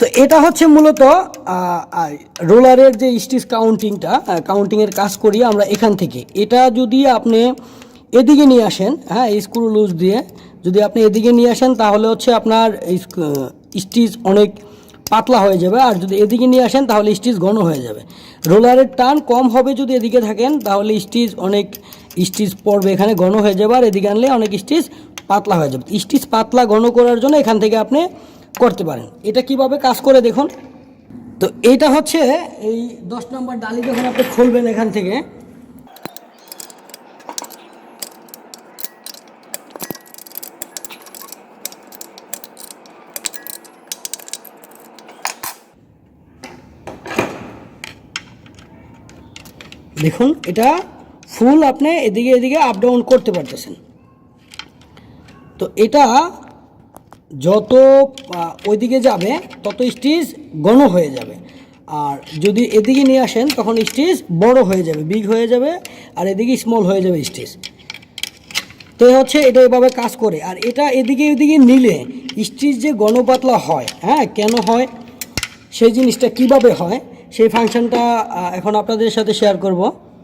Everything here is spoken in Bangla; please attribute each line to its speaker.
Speaker 1: তো এটা হচ্ছে মূলত রোলারের যে স্টিচ কাউন্টিংটা কাউন্টিংয়ের কাজ করি আমরা এখান থেকে। এটা যদি আপনি এদিকে নিয়ে আসেন হ্যাঁ স্ক্রু লুজ দিয়ে, যদি আপনি এদিকে নিয়ে আসেন, তাহলে হচ্ছে আপনার স্টিচ অনেক পাতলা হয়ে যাবে। আর যদি এদিকে নিয়ে আসেন, তাহলে স্টিচ ঘন হয়ে যাবে। রোলারের টান কম হবে যদি এদিকে থাকেন, তাহলে স্টিচ অনেক স্টিচ পড়বে এখানে, ঘন হয়ে যাবে। আর এদিকে আনলে অনেক স্টিচ পাতলা হয়ে যাবে। স্টিচ পাতলা ঘন করার জন্য এখান থেকে আপনি করতে পারেন। এটা কীভাবে কাজ করে দেখুন। তো এটা হচ্ছে এই দশ নম্বর ডালি যখন আপনি খুলবেন এখান থেকে, দেখুন, এটা ফুল আপনি এদিকে এদিকে আপ ডাউন করতে পারতেছেন। তো এটা যত ওইদিকে যাবে, তত স্টিচ ঘন হয়ে যাবে। আর যদি এদিকে নিয়ে আসেন, তখন স্টিচ বড় হয়ে যাবে, বিগ হয়ে যাবে, আর এদিকে স্মল হয়ে যাবে স্টিচ তো হচ্ছে, এটা এভাবে কাজ করে। আর এটা এদিকে এদিকে নিলে স্টিচ যে গণপাতলা হয় হ্যাঁ কেন হয়, সেই জিনিসটা কীভাবে হয়, সেই ফাংশনটা এখন আপনাদের সাথে শেয়ার করব।